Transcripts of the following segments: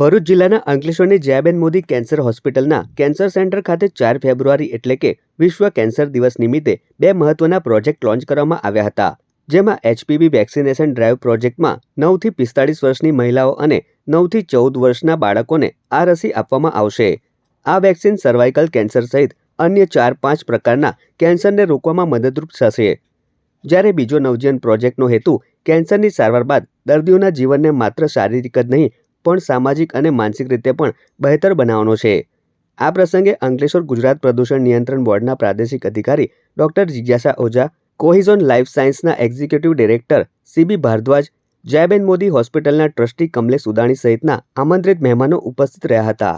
ભરૂચ જિલ્લાના અંકલેશ્વરની જયાબેન મોદી કેન્સર હોસ્પિટલના કેન્સર સેન્ટર ખાતે ચાર ફેબ્રુઆરી એટલે કે વિશ્વ કેન્સર દિવસ નિમિત્તે બે મહત્વના પ્રોજેક્ટ લોન્ચ કરવામાં આવ્યા હતા જેમાં એચપીવી વેક્સિનેશન ડ્રાઈવ પ્રોજેક્ટમાં નવથી પિસ્તાળીસ વર્ષની મહિલાઓ અને નવથી ચૌદ વર્ષના બાળકોને આ રસી આપવામાં આવશે આ વેક્સિન સર્વાઇકલ કેન્સર સહિત અન્ય ચાર પાંચ પ્રકારના કેન્સરને રોકવામાં મદદરૂપ થશે જ્યારે બીજો નવજીવન પ્રોજેક્ટનો હેતુ કેન્સરની સારવાર બાદ દર્દીઓના જીવનને માત્ર શારીરિક જ નહીં પણ સામાજિક અને માનસિક રીતે પણ બહેતર બનાવવાનો છે આ પ્રસંગે અંકલેશ્વર ગુજરાત પ્રદૂષણ નિયંત્રણ બોર્ડના પ્રાદેશિક અધિકારી doctor Jignasa Oza Cohizon life સાયન્સના executive director CB Bhardwaj Jayaben Modi હોસ્પિટલના ટ્રસ્ટી કમલેશ ઉદાણી સહિતના આમંત્રિત મહેમાનો ઉપસ્થિત રહ્યા હતા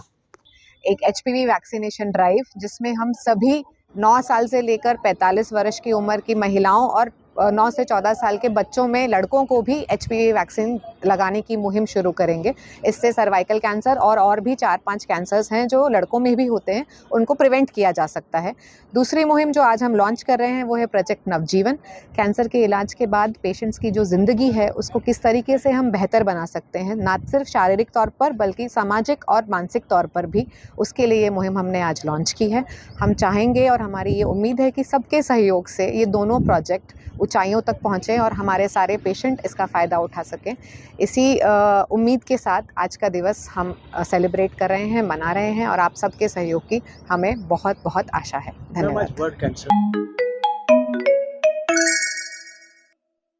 એક એચપીવી વેક્સિનેશન ડ્રાઈવ जिसमें હમ સભી નો સાલ સે લેકર 45 વર્ષ की उम्र કી મહિલાઓ ઓર नौ से चौदह साल के बच्चों में लड़कों को भी एच वैक्सीन लगाने की मुहिम शुरू करेंगे इससे सर्वाइकल कैंसर और और भी चार पांच कैंसर्स हैं जो लड़कों में भी होते हैं उनको प्रिवेंट किया जा सकता है दूसरी मुहिम जो आज हम लॉन्च कर रहे हैं वो है प्रोजेक्ट नवजीवन कैंसर के इलाज के बाद पेशेंट्स की जो ज़िंदगी है उसको किस तरीके से हम बेहतर बना सकते हैं ना सिर्फ शारीरिक तौर पर बल्कि सामाजिक और मानसिक तौर पर भी उसके लिए ये मुहिम हमने आज लॉन्च की है हम चाहेंगे और हमारी ये उम्मीद है कि सबके सहयोग से ये दोनों प्रोजेक्ट ऊंचाइयों तक पहुँचें और हमारे सारे पेशेंट इसका फ़ायदा उठा सकें इसी उम्मीद के साथ आज का दिवस हम सेलिब्रेट कर रहे हैं मना रहे हैं और आप सबके सहयोग की हमें बहुत बहुत आशा है धन्यवाद